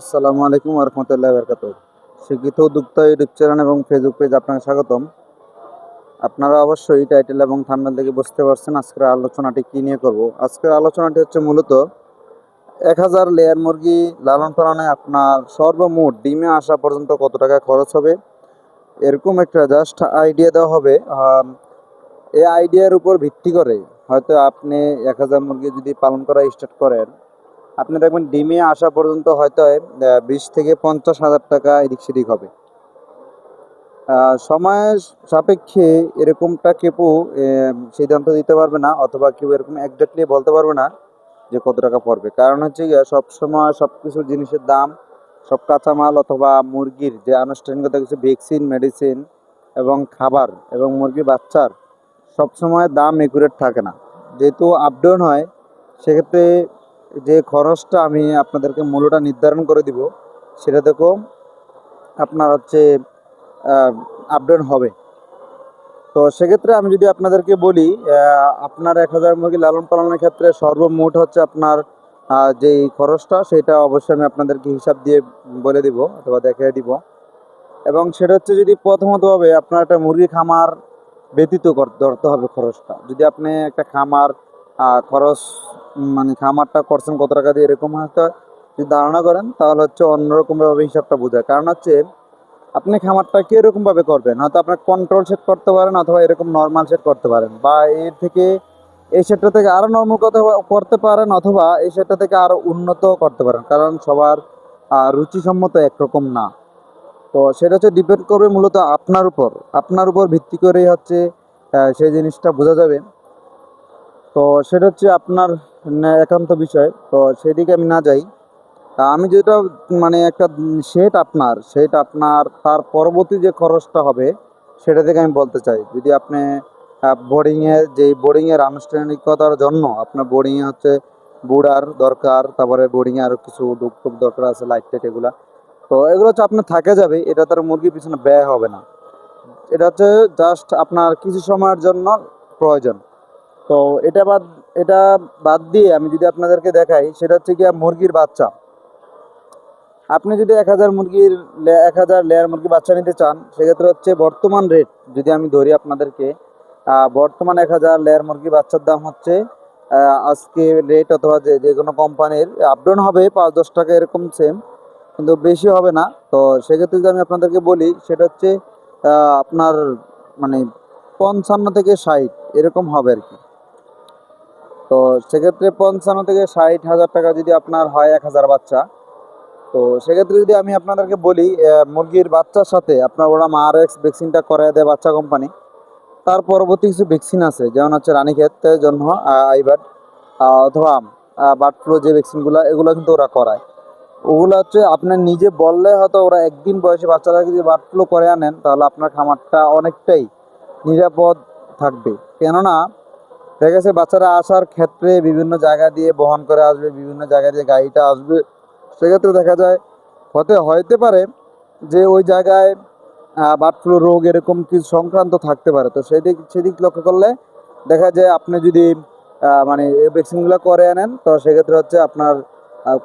আসসালামু আলাইকুম রহমতুল্লাহ বরকাত শিক্ষিত উদ্যোক্তা ইউটিউব চ্যানেল এবং ফেসবুক পেজ আপনাকে স্বাগতম। আপনারা অবশ্যই টাইটেল এবং থাম্বনেল থেকে বুঝতে পারছেন আজকের আলোচনাটি কী নিয়ে করব। আজকের আলোচনাটি হচ্ছে মূলত এক হাজার লেয়ার মুরগি লালন পালনে আপনার সর্বমোট ডিমে আসা পর্যন্ত কত টাকা খরচ হবে? এরকম একটা জাস্ট আইডিয়া দেওয়া হবে। এই আইডিয়ার উপর ভিত্তি করে হয়তো আপনি এক হাজার মুরগি যদি পালন করা স্টার্ট করেন আপনি দেখবেন ডিমে আসা পর্যন্ত হয়তো বিশ থেকে পঞ্চাশ হাজার টাকা এদিক সেদিক হবে। আহ, সময় সাপেক্ষে এরকমটা কেউ সিদ্ধান্ত দিতে পারবে না অথবা কেউ এরকম একজাক্টলি বলতে পারবে না যে কত টাকা পড়বে। কারণ হচ্ছে গিয়ে সবসময় সব কিছু জিনিসের দাম সব কাঁচামাল অথবা মুরগির যে আনুষ্ঠানিকতা কিছু ভ্যাকসিন মেডিসিন এবং খাবার এবং মুরগি বাচ্চার সবসময় দাম একুরেট থাকে না। যেহেতু আপডাউন হয় সেক্ষেত্রে যে খরচটা আমি আপনাদেরকে মূল্যটা নির্ধারণ করে দিব, সেটা দেখো আপনার হচ্ছে আপডেট হবে। তো সেক্ষেত্রে আমি যদি আপনাদেরকে বলি আপনার এক হাজার মুরগি লালন পালনের ক্ষেত্রে সর্বমোট হচ্ছে আপনার যেই খরচটা, সেটা অবশ্যই আমি আপনাদেরকে হিসাব দিয়ে বলে দিব অথবা দেখিয়ে দিব। এবং সেটা হচ্ছে যদি প্রথমতভাবে আপনার একটা মুরগি খামার ব্যতীত ধরতে হবে খরচটা। যদি আপনি একটা খামার খরচ মানে খামারটা করছেন, কত টাকা দিয়ে এরকম হয়তো যদি ধারণা করেন, তাহলে হচ্ছে অন্যরকমভাবে হিসাবটা বোঝায়। কারণ হচ্ছে, আপনি খামারটা কীরকম ভাবে করবেন? হয়তো আপনার কন্ট্রোল সেট করতে পারেন অথবা এরকম নর্মাল সেট করতে পারেন। বা এর থেকে এই সেটটা থেকে আরও নর্মাল কথা করতে পারেন অথবা এই সেটটা থেকে আরও উন্নত করতে পারেন। কারণ সবার রুচিসম্মত একরকম না। তো সেটা হচ্ছে ডিপেন্ড করবে মূলত আপনার উপর। আপনার উপর ভিত্তি করেই হচ্ছে সেই জিনিসটা বোঝা যাবে। তো সেটা হচ্ছে আপনার একান্ত বিষয়। তো সেদিকে আমি না যাই। আমি যেটা মানে একটা সেট আপনার সেট আপনার, তার পরবর্তী যে খরচটা হবে, সেটা থেকে আমি বলতে চাই। যদি আপনি বোর্ডিংয়ে যে বোর্ডিংয়ের আনুষ্ঠানিকতার জন্য আপনার বোর্ডিংয়ে হচ্ছে বুড়ার দরকার, তারপরে বোর্ডিংয়ে আরও কিছু ডুব টুপ দরকার আছে লাইট টাইট এগুলা। তো এগুলো হচ্ছে আপনার থাকে যাবে, এটা তার মুরগির পিছনে ব্যয় হবে না। এটা হচ্ছে জাস্ট আপনার কিছু সময়ের জন্য প্রয়োজন। তো এটা বাদ এটা বাদ দিয়ে আমি যদি আপনাদেরকে দেখাই, সেটা হচ্ছে কি মুরগির বাচ্চা। আপনি যদি এক হাজার মুরগির এক হাজার লেয়ার মুরগি বাচ্চা নিতে চান, সেক্ষেত্রে হচ্ছে বর্তমান রেট যদি আমি ধরি আপনাদেরকে বর্তমান এক হাজার লেয়ার মুরগি বাচ্চার দাম হচ্ছে আজকে রেট অথবা যে যে কোনো কোম্পানির আপডাউন হবে, পাঁচ দশ টাকা এরকম সেম কিন্তু বেশি হবে না। তো সেক্ষেত্রে যদি আমি আপনাদেরকে বলি, সেটা হচ্ছে আপনার মানে পঞ্চান্ন থেকে ষাট, এরকম হবে আর কি। তো সেক্ষেত্রে পঞ্চান্ন থেকে ষাট হাজার টাকা যদি আপনার হয় এক হাজার বাচ্চা, তো সেক্ষেত্রে যদি আমি আপনাদেরকে বলি মুরগির বাচ্চার সাথে আপনার ওরা আর এক্স ভ্যাকসিনটা করায় দেয় বাচ্চা কোম্পানি তার পরবর্তী কিছু ভ্যাকসিন আছে, যেমন হচ্ছে রানীক্ষেতের জন্য আইবার্ড অথবা বার্ড ফ্লু যে ভ্যাকসিনগুলো এগুলো কিন্তু ওরা করায়। ওগুলো হচ্ছে আপনার নিজে বললে হয়তো ওরা একদিন বয়সে বাচ্চাটাকে যদি বার্ড ফ্লু করে আনেন, তাহলে আপনার খামারটা অনেকটাই নিরাপদ থাকবে। কেননা দেখা গেছে বাচ্চারা আসার ক্ষেত্রে বিভিন্ন জায়গা দিয়ে বহন করে আসবে, বিভিন্ন জায়গা দিয়ে গাড়িটা আসবে। সেক্ষেত্রে দেখা যায়, হতে, হইতে পারে যে ওই জায়গায় বার্ড ফ্লু রোগ এরকম কিছু সংক্রান্ত থাকতে পারে। তো সেদিক সেদিক লক্ষ্য করলে দেখা যায় আপনি যদি মানে এই ভ্যাকসিনগুলো করে আনেন, তো সেক্ষেত্রে হচ্ছে আপনার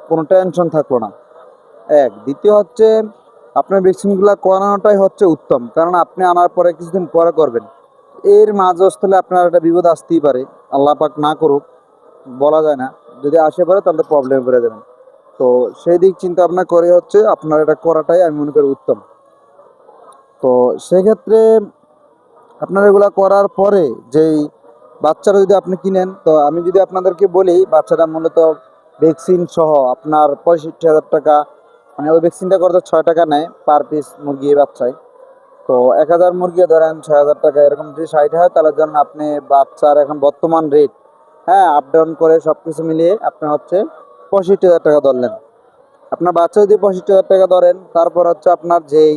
কোনো টেনশন থাকল না। এক, দ্বিতীয় হচ্ছে, আপনার ভ্যাকসিনগুলো করানোটাই হচ্ছে উত্তম। কারণ আপনি আনার পরে কিছুদিন পরে করবেন। এর মাঝস্থলে আপনার একটা বিপদ আসতেই পারে। আল্লাহ পাক না করুক, বলা যায় না। যদি আসে পারে তাহলে প্রবলেমে পড়ে যাবেন তো সেই দিক চিন্তা ভাবনা করে হচ্ছে আপনার এটা করাটাই আমি মনে করি উত্তম। তো সেক্ষেত্রে আপনার এগুলা করার পরে যেই বাচ্চারা যদি আপনি কিনেন, তো আমি যদি আপনাদেরকে বলি বাচ্চাটা মূলত ভ্যাকসিন সহ আপনার পঁয়ষট্টি হাজার টাকা মানে ওই ভ্যাকসিনটা করতে ছয় টাকা নেয় পার পিস মুরগি বাচ্চায়। তো এক হাজার মুরগি ধরেন ছয় হাজার টাকা এরকম যদি ষাট হয়, তাহলে ধরেন আপনি বাচ্চার এখন বর্তমান রেট হ্যাঁ আপ ডাউন করে সব কিছু মিলিয়ে আপনি হচ্ছে পঁয়ষট্টি হাজার টাকা ধরলেন। আপনার বাচ্চা যদি পঁয়ষট্টি হাজার টাকা ধরেন, তারপর হচ্ছে আপনার যেই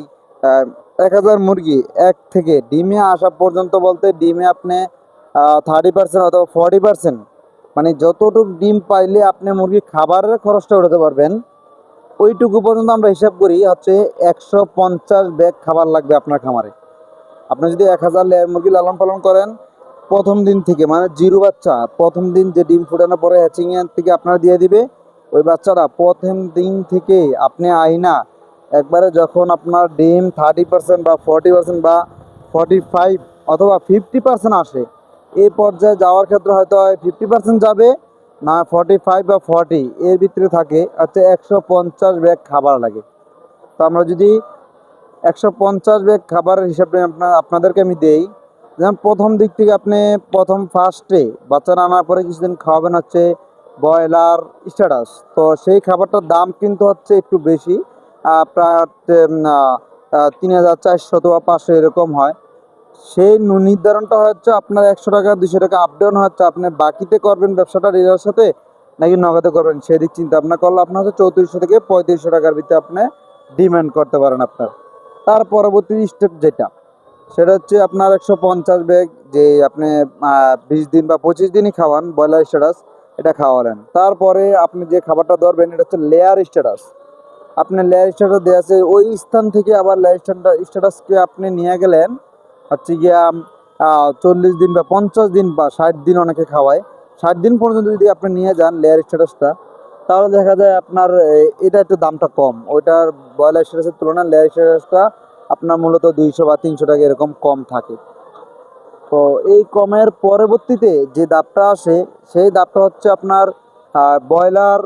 এক হাজার মুরগি এক থেকে ডিমে আসা পর্যন্ত বলতে ডিমে আপনি থার্টি পার্সেন্ট অথবা ফর্টি পার্সেন্ট মানে যতটুকু ডিম পাইলে আপনি মুরগি খাবারের খরচটা উঠাতে পারবেন। ওইটুকু পর্যন্ত আমরা হিসাব করি, হচ্ছে একশো পঞ্চাশ ব্যাগ খাবার লাগবে আপনার খামারে। আপনি যদি এক হাজার লেয়ার মুরগি লালন পালন করেন, প্রথম দিন থেকে মানে জিরো বাচ্চা, প্রথম দিন যে ডিম ফুটানোর পরে হ্যাচিং থেকে আপনারা দিয়ে দিবে, ওই বাচ্চারা প্রথম দিন থেকে আপনি আইনা, একবারে যখন আপনার ডিম থার্টি পার্সেন্ট বা ফর্টি পার্সেন্ট বা ফর্টি ফাইভ অথবা ফিফটি পার্সেন্ট আসে এই পর্যায়ে যাওয়ার ক্ষেত্রে হয়তো ফিফটি পার্সেন্ট যাবে না ফর্টি ফাইভ বা ফর্টি এর ভিতরে থাকে হচ্ছে একশো পঞ্চাশ ব্যাগ খাবার লাগে। তো আমরা যদি একশো পঞ্চাশ ব্যাগ খাবারের হিসাবে আপনার আপনাদেরকে আমি দেই, যেমন প্রথম দিক থেকে আপনি প্রথম ফার্স্টে বাচ্চারা আনার পরে কিছুদিন খাওয়াবেন হচ্ছে ব্রয়লার স্ট্যাটাস। তো সেই খাবারটার দাম কিন্তু হচ্ছে একটু বেশি প্রায় তিন হাজার চারশো বা পাঁচশো এরকম হয়। সেই নির্ধারণটা হচ্ছে আপনার একশো টাকা, দুশো টাকা আপ ডাউন হচ্ছে। আপনি বাকিতে করবেন ব্যবসাটা রিজার সাথে, নাকি নগদে করবেন? সেদিক চিন্তা ভাবনা করলে আপনার হচ্ছে চৌত্রিশশো থেকে পঁয়ত্রিশশো টাকার ভিতরে আপনি ডিমান্ড করতে পারেন আপনার। তার পরবর্তী স্টেপ যেটা, সেটা হচ্ছে আপনার একশো পঞ্চাশ ব্যাগ যে আপনি বিশ দিন বা পঁচিশ দিনই খাওয়ান, ব্রয়লার স্ট্যাটাস এটা খাওয়ালেন। তারপরে আপনি যে খাবারটা ধরবেন, এটা হচ্ছে লেয়ার স্ট্যাটাস আপনি লেয়ার স্ট্যাটাস দেওয়া আছে, ওই স্থান থেকে আবার লেয়ার স্ট্যাটাসকে আপনি নিয়ে গেলেন হচ্ছে গিয়া চল্লিশ দিন বা পঞ্চাশ দিন বা ষাট দিন অনেকে খাওয়ায়। ষাট দিন পর্যন্ত যদি আপনি নিয়ে যান লেয়ার স্ট্যাটাসটা তাহলে দেখা যায় আপনার এটা একটু দামটা কম। ওইটার ব্রয়লার স্ট্যাটাসের তুলনায় লেয়ার স্ট্যাটাসটা আপনার মূলত দুইশো বা তিনশো টাকা এরকম কম থাকে। তো এই কমের পরবর্তীতে যে দাপটা আসে, সেই দাপটা হচ্ছে আপনার ব্রয়লার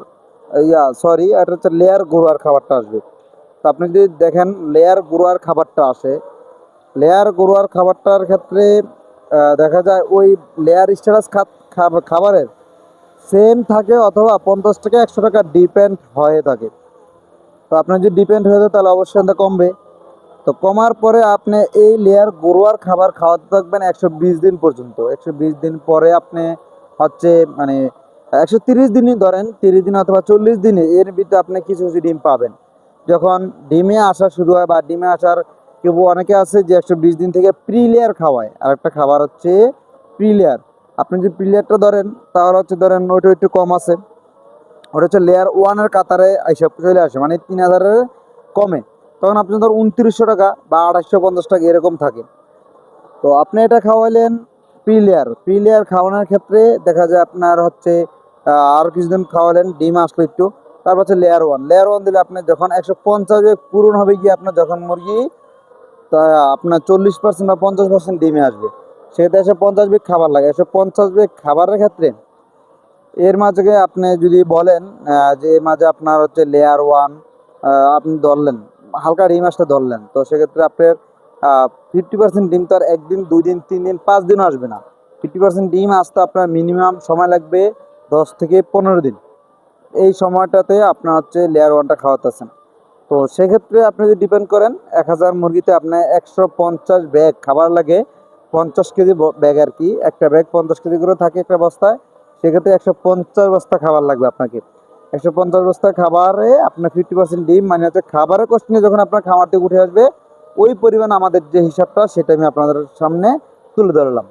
ইয়া সরি এটা হচ্ছে লেয়ার গরুয়ার খাবারটা আসবে। তো আপনি যদি দেখেন লেয়ার গরুয়ার খাবারটা আসে লেয়ার গরুয়ার খাবারটার ক্ষেত্রে দেখা যায় ওই লেয়ার স্ট্যাটাস খাবারের সেম থাকে অথবা পঞ্চাশ টাকা, একশো টাকা ডিপেন্ড হয়ে থাকে। তো আপনার যদি ডিপেন্ড হয়ে যায়, তাহলে অবশ্যই এটা কমবে। তো কমার পরে আপনি এই লেয়ার গরুয়ার খাবার খাওয়াতে থাকবেন একশো বিশ দিন পর্যন্ত। একশো বিশ দিন পরে আপনি হচ্ছে মানে একশো তিরিশ দিনই ধরেন, তিরিশ দিন অথবা চল্লিশ দিনে এর ভিতরে আপনি কিছু কিছু ডিম পাবেন। যখন ডিমে আসা শুরু হয় বা ডিমে আসার কেউ অনেকে আছে যে একশো বিশ দিন থেকে প্রি লেয়ার খাওয়ায়। আর একটা খাবার হচ্ছে প্রি লেয়ার আপনি যদি প্রি লেয়ারটা ধরেন, তাহলে হচ্ছে ধরেন ওইটা একটু কম আছে। ওটা হচ্ছে লেয়ার ওয়ানের কাতারে এইসব চলে আসে মানে তিন হাজারের কমে। তখন আপনি ধর উনত্রিশশো টাকা বা আড়াইশো পঞ্চাশ টাকা এরকম থাকে। তো আপনি এটা খাওয়াইলেন প্রি লেয়ার প্রি লেয়ার খাওয়ানোর ক্ষেত্রে দেখা যায় আপনার হচ্ছে আরও কিছুদিন খাওয়ালেন, ডিম আসলো একটু। তারপর হচ্ছে লেয়ার ওয়ান লেয়ার ওয়ান দিলে আপনি যখন একশো পঞ্চাশ পূরণ হবে গিয়ে আপনার যখন মুরগি তা আপনার চল্লিশ পার্সেন্ট বা পঞ্চাশ পার্সেন্ট ডিমে আসবে। সেক্ষেত্রে একশো পঞ্চাশ বেগ খাবার লাগে। একশো পঞ্চাশ বেগ খাবারের ক্ষেত্রে এর মাঝে আপনি যদি বলেন যে এর মাঝে আপনার হচ্ছে লেয়ার ওয়ান আপনি ধরলেন, হালকা ডিম আসতে ধরলেন, তো সেক্ষেত্রে আপনার ফিফটি পার্সেন্ট ডিম তো আর একদিন দুই দিন তিন দিন পাঁচ দিনও আসবে না। ফিফটি পার্সেন্ট ডিম আসতে আপনার মিনিমাম সময় লাগবে দশ থেকে পনেরো দিন। এই সময়টাতে আপনার হচ্ছে লেয়ার ওয়ানটা খাওয়াতেছেন। তো সেক্ষেত্রে আপনি যদি ডিপেন্ড করেন, এক হাজার মুরগিতে আপনার একশো পঞ্চাশ ব্যাগ খাবার লাগে, পঞ্চাশ কেজি ব্যাগ আর কি। একটা ব্যাগ পঞ্চাশ কেজি করে থাকে একটা বস্তায়, সেক্ষেত্রে একশো পঞ্চাশ বস্তা খাবার লাগবে আপনাকে। একশো পঞ্চাশ বস্তা খাবারে আপনার ফিফটি পার্সেন্ট ডিম মানে হচ্ছে খাবারের কষ্ট নিয়ে যখন আপনার খামার থেকে উঠে আসবে, ওই পরিমাণ আমাদের যে হিসাবটা, সেটা আমি আপনাদের সামনে তুলে ধরলাম।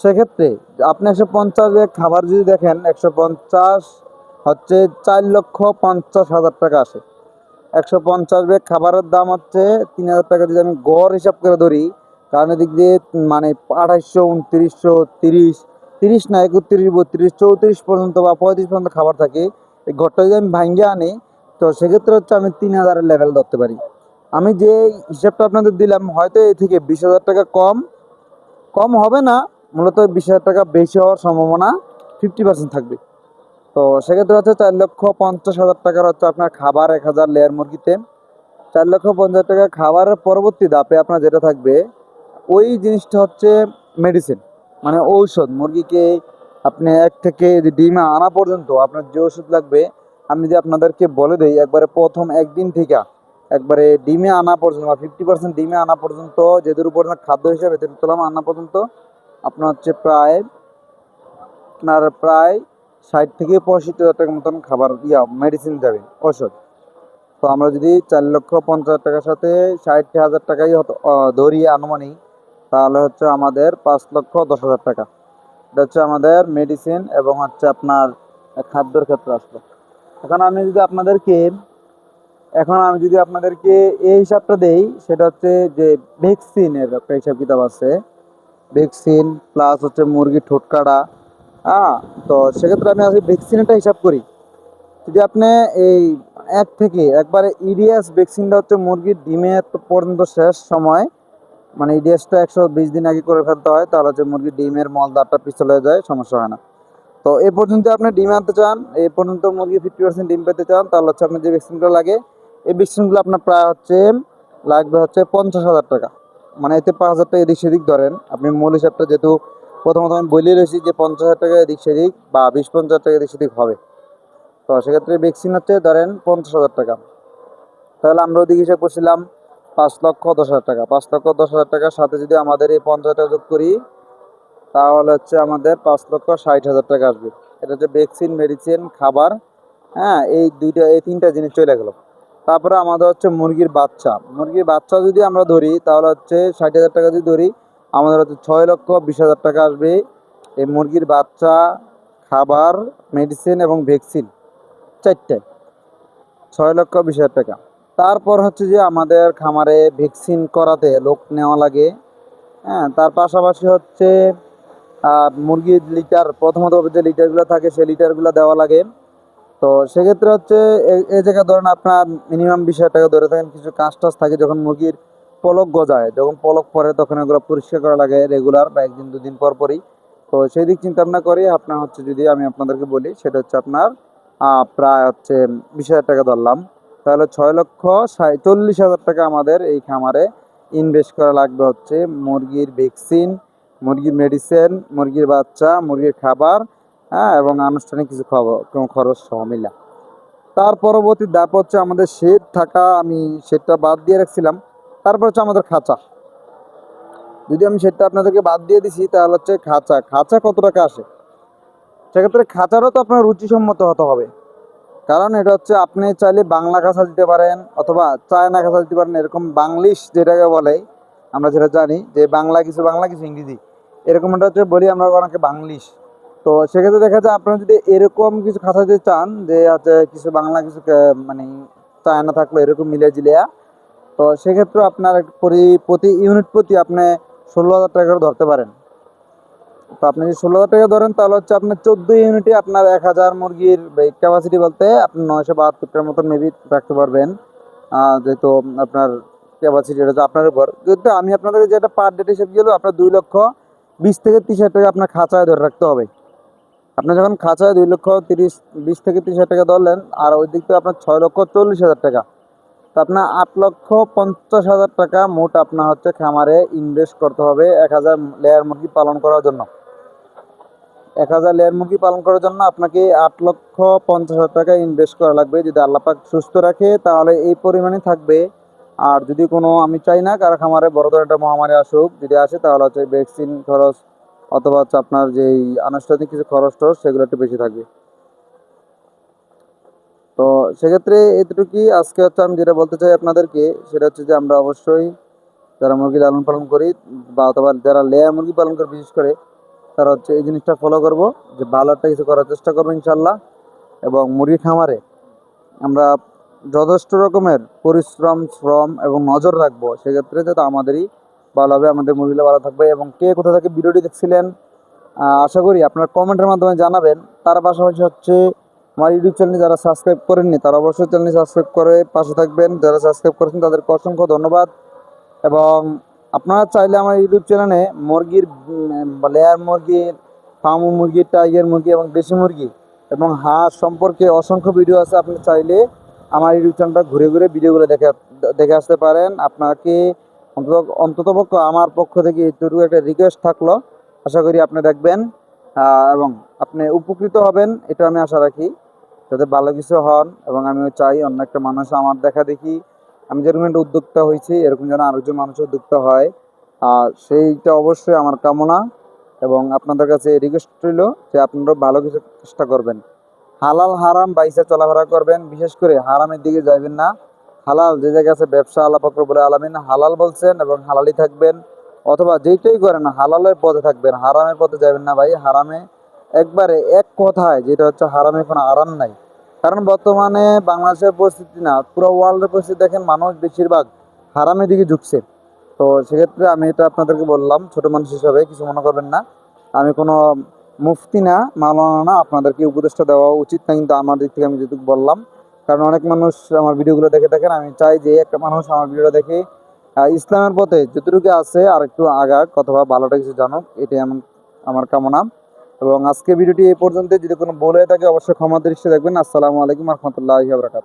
সেক্ষেত্রে আপনি একশো পঞ্চাশ ব্যাগ খাবার যদি দেখেন, একশো পঞ্চাশ হচ্ছে চার লক্ষ পঞ্চাশ হাজার টাকা আসে। একশো পঞ্চাশ ব্যাগ খাবারের দাম হচ্ছে তিন হাজার টাকা। যদি আমি গড় হিসাব করে ধরি কারণ এদিক দিয়ে মানে আঠাইশশো উনত্রিশশো, তিরিশ তিরিশ না, একত্রিশ, বত্রিশ, চৌত্রিশ পর্যন্ত বা পঁয়ত্রিশ পর্যন্ত খাবার থাকে। এই ঘরটা যদি আমি ভাঙ্গে আনি, তো সেক্ষেত্রে হচ্ছে আমি তিন হাজারের লেভেল ধরতে পারি। আমি যে হিসাবটা আপনাদের দিলাম, হয়তো এই থেকে বিশ হাজার টাকা কম। কম হবে না, মূলত বিশ হাজার টাকা বেশি হওয়ার সম্ভাবনা ফিফটি পার্সেন্ট থাকবে। তো সেক্ষেত্রে হচ্ছে চার লক্ষ পঞ্চাশ হাজার টাকার হচ্ছে আপনার খাবার এক হাজার লেয়ার মুরগিতে। চার লক্ষ পঞ্চাশ টাকা খাবারের পরবর্তী দাপে আপনার যেটা থাকবে, ওই জিনিসটা হচ্ছে মেডিসিন মানে ঔষধ। মুরগিকে আপনি এক থেকে ডিমে আনা পর্যন্ত আপনার যে ওষুধ লাগবে, আমি যদি আপনাদেরকে বলে দিই, একবারে প্রথম একদিন থেকে একবারে ডিমে আনা পর্যন্ত বা ফিফটি পার্সেন্ট ডিমে আনা পর্যন্ত, যেদূর পর্যন্ত খাদ্য হিসাবে তেতুলাম আনা পর্যন্ত, আপনার হচ্ছে প্রায়, আপনার প্রায় ষাট থেকে পঁয়ষট্টি হাজার টাকার মতন খাবার, ইয়া মেডিসিন যাবে ওষুধ তো আমরা যদি চার লক্ষ পঞ্চাশ হাজার টাকার সাথে ষাট হাজার টাকাই ধরি আনুমানিক তাহলে হচ্ছে আমাদের পাঁচ লক্ষ দশ হাজার টাকা। এটা হচ্ছে আমাদের মেডিসিন এবং হচ্ছে আপনার খাদ্যর ক্ষেত্রে আসলো। এখন আমি যদি আপনাদেরকে, এখন আমি যদি আপনাদেরকে এই হিসাবটা দেই, সেটা হচ্ছে যে ভ্যাকসিনের একটা হিসাব কিতাব আছে। ভ্যাকসিন প্লাস হচ্ছে মুরগির ঠোঁট কাটা হ্যাঁ তো সেক্ষেত্রে আমি আজকে ভ্যাকসিনেরটা হিসাব করি। যদি আপনি এই এক থেকে একবারে ইডিএস ভ্যাকসিনটা হচ্ছে মুরগির ডিমের পর্যন্ত শেষ সময় মানে ইডিএসটা একশো বিশ দিন আগে করে ফেলতে হয়, তাহলে হচ্ছে মুরগির ডিমের মলদারটা পিছলে যায়, সমস্যা হয় না। তো এ পর্যন্ত আপনি ডিম আনতে চান এই পর্যন্ত মুরগি ফিফটি পার্সেন্ট ডিম পেতে চান, তাহলে হচ্ছে আপনার যে ভ্যাকসিনগুলো লাগে, এই ভ্যাকসিনগুলো আপনার প্রায় হচ্ছে লাগবে হচ্ছে পঞ্চাশ হাজার টাকা। মানে এতে পাঁচ হাজার টাকা এদিক সেদিক ধরেন, আপনি মূল হিসাবটা যেহেতু প্রথমত আমি বলে রয়েছি যে পঞ্চাশ হাজার টাকা এদিক সেদিক বা বিশ পঞ্চাশ হাজার টাকা এদিক সেদিক হবে। তো সেক্ষেত্রে ভ্যাকসিন হচ্ছে ধরেন পঞ্চাশ হাজার টাকা। তাহলে আমরা ওদিকে হিসাব করছিলাম পাঁচ লক্ষ দশ হাজার টাকা। পাঁচ লক্ষ দশ হাজার টাকার সাথে যদি আমাদের এই পঞ্চাশ টাকা যোগ করি, তাহলে হচ্ছে আমাদের পাঁচ লক্ষ ষাট হাজার টাকা আসবে। এটা হচ্ছে ভ্যাকসিন মেডিসিন খাবার হ্যাঁ এই দুইটা, এই তিনটা জিনিস চলে গেল। তারপরে আমাদের হচ্ছে মুরগির বাচ্চা। মুরগির বাচ্চা যদি আমরা ধরি, তাহলে হচ্ছে ষাট হাজার টাকা যদি ধরি আমাদের হচ্ছে ছয় লক্ষ বিশ হাজার টাকা আসবে এই মুরগির বাচ্চা, খাবার মেডিসিন এবং ভ্যাকসিন চারটে। ছয় লক্ষ বিশ হাজার টাকা। তারপর হচ্ছে যে আমাদের খামারে ভ্যাকসিন করাতে লোক নেওয়া লাগে। হ্যাঁ তার পাশাপাশি হচ্ছে মুরগির লিটার, প্রথমত যে লিটারগুলো থাকে সেই লিটারগুলো দেওয়া লাগে। তো সেক্ষেত্রে হচ্ছে এই জায়গায় ধরেন আপনার মিনিমাম বিশ হাজার টাকা ধরে থাকেন, কিছু কাজ টাজ থাকে, যখন মুরগির পলক গজায়। যখন পলক পরে তখন এগুলো পরিষ্কার করা লাগে রেগুলার বা একদিন, দুদিন পর পরই। তো সেই দিক চিন্তা ভাবনা করে, আপনার হচ্ছে যদি আমি আপনাদেরকে বলি, সেটা হচ্ছে আপনার প্রায় হচ্ছে বিশ হাজার টাকা ধরলাম। তাহলে ছয় লক্ষ চল্লিশ হাজার টাকা আমাদের এই খামারে ইনভেস্ট করা লাগবে হচ্ছে মুরগির ভ্যাকসিন মুরগির মেডিসিন মুরগির বাচ্চা, মুরগির খাবার হ্যাঁ এবং আনুষ্ঠানিক কিছু খরচ সহ মিলা। তার পরবর্তী ধাপ হচ্ছে আমাদের শেড থাকা, আমি শেডটা বাদ দিয়ে রাখছিলাম। তারপর হচ্ছে আমাদের খাঁচা। যদি আমি সেটা আপনাদেরকে বাদ দিয়ে দিছি, তাহলে হচ্ছে খাঁচা। খাঁচা কত টাকা আসে? সেক্ষেত্রে খাঁচারও তো আপনার রুচিসম্মত হতে হবে। কারণ এটা হচ্ছে আপনি চাইলে বাংলা খাঁচা দিতে পারেন, অথবা চায়না খাঁচা দিতে পারেন, এরকম বাংলিশ যেটাকে বলে, আমরা যেটা জানি যে বাংলা কিছু বাংলা কিছু ইংরেজি। এরকম একটা হচ্ছে বলি আমরা অনেকে বাংলিশ। তো সেক্ষেত্রে দেখা যায় আপনারা যদি এরকম কিছু খাঁচা দিতে চান, যে হচ্ছে কিছু বাংলা কিছু মানে চায়না থাকল, এরকম মিলে জিলিয়া তো সেক্ষেত্রে আপনার প্রতি- ইউনিট প্রতি আপনি ষোলো হাজার টাকা করে ধরতে পারেন। তো আপনি যদি ষোলো হাজার টাকা ধরেন, তাহলে হচ্ছে আপনার চোদ্দ ইউনিটে আপনার এক হাজার মুরগির ক্যাপাসিটি বলতে আপনি নয়শো বাহাত্তরটার মতন মেবি রাখতে পারবেন। যেহেতু আপনার ক্যাপাসিটি এটা আপনার উপর কিন্তু আমি আপনাদের যেটা পার ডেট হিসেবে গেলেও আপনার দুই লক্ষ বিশ থেকে তিরিশ হাজার টাকা আপনার খাঁচায় ধরে রাখতে হবে। আপনি যখন খাঁচায় দুই লক্ষ তিরিশ, বিশ থেকে তিরিশ হাজার টাকা ধরলেন, আর ওই দিক থেকে আপনার ছয় লক্ষ চল্লিশ হাজার টাকা। আপনার আট লক্ষ পঞ্চাশ হাজার টাকা মোট আপনার হচ্ছে খামারে ইনভেস্ট করতে হবে এক হাজার লেয়ার মুরগি পালন করার জন্য। এক হাজার লেয়ার মুরগি পালন করার জন্য আপনাকে আট লক্ষ পঞ্চাশ হাজার টাকা ইনভেস্ট করা লাগবে। যদি আল্লাপাক সুস্থ রাখে, তাহলে এই পরিমাণে থাকবে। আর যদি কোনো আমি চাই না কারও খামারে বড় ধরনের একটা মহামারী আসুক, যদি আসে, তাহলে হচ্ছে ভ্যাকসিন খরচ অথবা হচ্ছে আপনার যেই আনুষ্ঠানিক কিছু খরচ টরচ, সেগুলো একটু বেশি থাকবে। তো সেক্ষেত্রে এতটুকুই। আজকে হচ্ছে আমি যেটা বলতে চাই আপনাদেরকে, সেটা হচ্ছে যে আমরা অবশ্যই যারা মুরগি লালন পালন করি বা অথবা যারা লেয়া মুরগি পালন করে, বিশেষ করে তারা হচ্ছে এই জিনিসটা ফলো করব, যে ভালো একটা কিছু করার চেষ্টা করব ইনশাল্লাহ এবং মুরগি খামারে আমরা যথেষ্ট রকমের পরিশ্রম, শ্রম এবং নজর রাখব। সেক্ষেত্রে যাতে আমাদেরই ভালো হবে, আমাদের মুরগিটা ভালো থাকবে এবং কে কোথা থেকে ভিডিওটি দেখছিলেন আশা করি আপনারা কমেন্টের মাধ্যমে জানাবেন। তার পাশাপাশি হচ্ছে আমার ইউটিউব চ্যানেল যারা সাবস্ক্রাইব করেননি, তারা অবশ্যই চ্যানেলটি সাবস্ক্রাইব করে পাশে থাকবেন। যারা সাবস্ক্রাইব করেছেন, তাদেরকে অসংখ্য ধন্যবাদ। এবং আপনারা চাইলে আমার ইউটিউব চ্যানেলে মুরগির লেয়ার মুরগি ফার্ম মুরগি টাইগার মুরগি এবং দেশি মুরগি এবং হাঁস সম্পর্কে অসংখ্য ভিডিও আছে, আপনি চাইলে আমার ইউটিউব চ্যানেলটা ঘুরে ঘুরে ভিডিওগুলো দেখে দেখে আসতে পারেন। আপনাকে অন্তত অন্তত পক্ষ আমার পক্ষ থেকে এইটুকু একটা রিকোয়েস্ট থাকল। আশা করি আপনি দেখবেন এবং আপনি উপকৃত হবেন, এটা আমি আশা রাখি। যাতে ভালো কিছু হন এবং আমিও চাই অন্য একটা মানুষ আমার দেখা দেখি, আমি যেরকম একটা উদ্যোক্তা হয়েছি, এরকম যেন আরেকজন মানুষ উদ্যোক্তা হয়। আর সেইটা অবশ্যই আমার কামনা এবং আপনাদের কাছে রিকোয়েস্ট রইল যে আপনারা ভালো কিছু চেষ্টা করবেন। হালাল হারাম বাইসে চলাফেরা করবেন, বিশেষ করে হারামের দিকে যাবেন না। হালাল যে জায়গা আছে ব্যবসা আল্লাহ রব্বুল আলামিন হালাল বলছেন এবং হালালই থাকবেন। অথবা যেইটাই করেন হালালের পথে থাকবেন, হারামের পথে যাবেন না ভাই, হারামে একবারে এক কথায়, যেটা হচ্ছে হারামে কোনো আরাম নাই। কারণ বর্তমানে বাংলাদেশের পরিস্থিতি না, পুরো ওয়ার্ল্ডের পরিস্থিতি দেখেন মানুষ বেশিরভাগ হারামের দিকে ঝুঁকছে। তো সেক্ষেত্রে আমি এটা আপনাদেরকে বললাম, ছোট মানুষ হিসাবে কিছু মনে করবেন না। আমি কোনো মুফতি না, মাওলানা না, আপনাদেরকে উপদেশটা দেওয়া উচিত না, কিন্তু আমার দিক থেকে আমি যেটুকু বললাম। কারণ অনেক মানুষ আমার ভিডিওগুলো দেখে থাকেন, আমি চাই যে একটা মানুষ আমার ভিডিও দেখে ইসলামের পথে যতটুকু আছে আর একটু আগাক, অথবা ভালোটা কিছু জানুক, এটাই আমার কামনা। এবং আজকে ভিডিওটি এই পর্যন্ত যদি কোনো ভুল হয়ে থাকে, অবশ্যই ক্ষমা দৃষ্টি দেখবেন। আসসালামু আলাইকুম রহমতুল্লাহ বরকাত